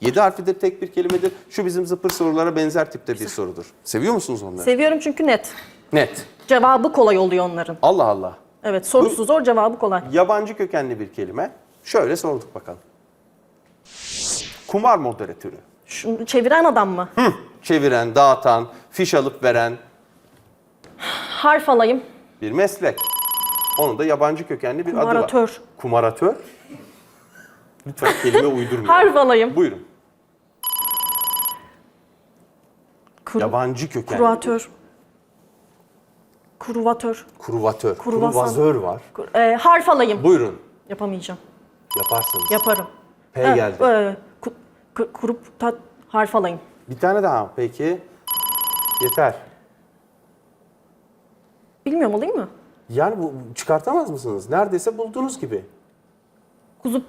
7 harflidir, tek bir kelimedir. Şu bizim zıpır sorulara benzer tipte bir sorudur. Seviyor musunuz onları? Seviyorum çünkü net. Net. Cevabı kolay oluyor onların. Allah Allah. Evet sorusu zor cevabı kolay. Yabancı kökenli bir kelime. Şöyle sorduk bakalım. Kumar moderatörü. Şunu çeviren adam mı? Çeviren, dağıtan, fiş alıp veren Harf alayım. bir meslek. Onun da yabancı kökenli bir adı var. Kumaratör. Kumaratör. Lütfen kelime uydurmayın. Harf alayım. Buyurun. Kuru- Yabancı kökenli. Kuruvatör. Kuruvatör. Kruvatör. Kruvasan. Kruvazör var. Kur- e, harf alayım. Buyurun. Yapamayacağım. Yaparsınız. Yaparım. P Ha, geldi. e, ku- ku- kurup tat harf alayım. Bir tane daha. Peki. Yeter. Bilmiyorum alayım mı? Yani bu çıkartamaz mısınız? Neredeyse bulduğunuz gibi. Kuzup.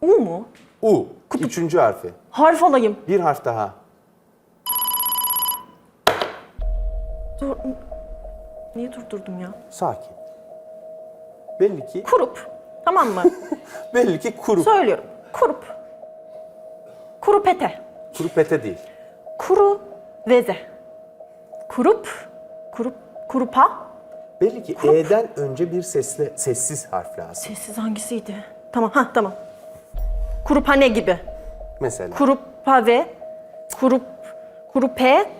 U mu? U. Üçüncü harfi. Harf alayım. Bir harf daha. Niye durdurdum ya? Sakin. Belli ki, Kurup. Tamam mı? belli ki kuru. Söylüyorum. Kurup. Kuru pete. Kuru pete değil. Kuru veze. Kurup. Kurup. Kurupa. Belli ki E'den önce bir sesle, sessiz harf lazım. Sessiz hangisiydi? Tamam. ha tamam. Kurupane gibi. Mesela. Kurupave. Kurup. Kurupe.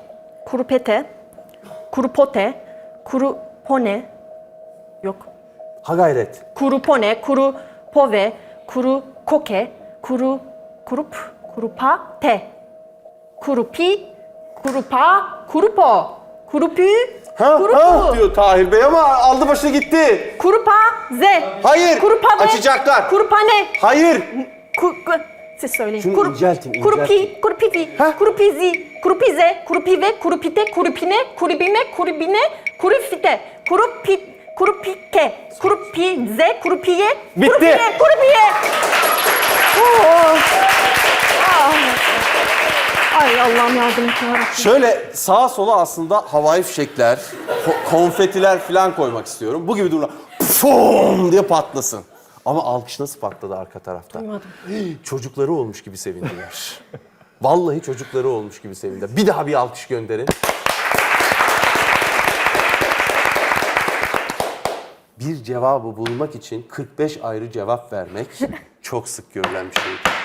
Kurupete. Kurupote. Kurupone. Yok. Ha gayret. Kurupone, kuru pove, kuru koke, kuru kurup, kurupa te. Kurupi, kurupa, kurupo. Kurupi, Ha, kurupu. ha diyor Tahir Bey ama aldı başını gitti. Kurupa ze. Hayır, Kurupave. açacaklar. Kurupane. Hayır. Ku, ku, siz söyleyin. Şunu inceltin, Kurupi, inceltin. kurupivi, Ha? kurupizi, kurupize, kurupive, kurupite, kurupine, kuribime, kuribine, kurufite, kurupi, kurupike, kurupize, kurupiye, Bitti. kurupiye, kurupiye. Oo. Ah. Ay Allah'ım yardım et. Şöyle sağa sola aslında havai fişekler, ko- konfetiler falan koymak istiyorum. Bu gibi durumlar fum diye patlasın. Ama alkış nasıl patladı arka tarafta? Duymadım. Çocukları olmuş gibi sevindiler. Vallahi çocukları olmuş gibi sevindiler. Bir daha bir alkış gönderin. Bir cevabı bulmak için 45 ayrı cevap vermek çok sık görülen bir şey.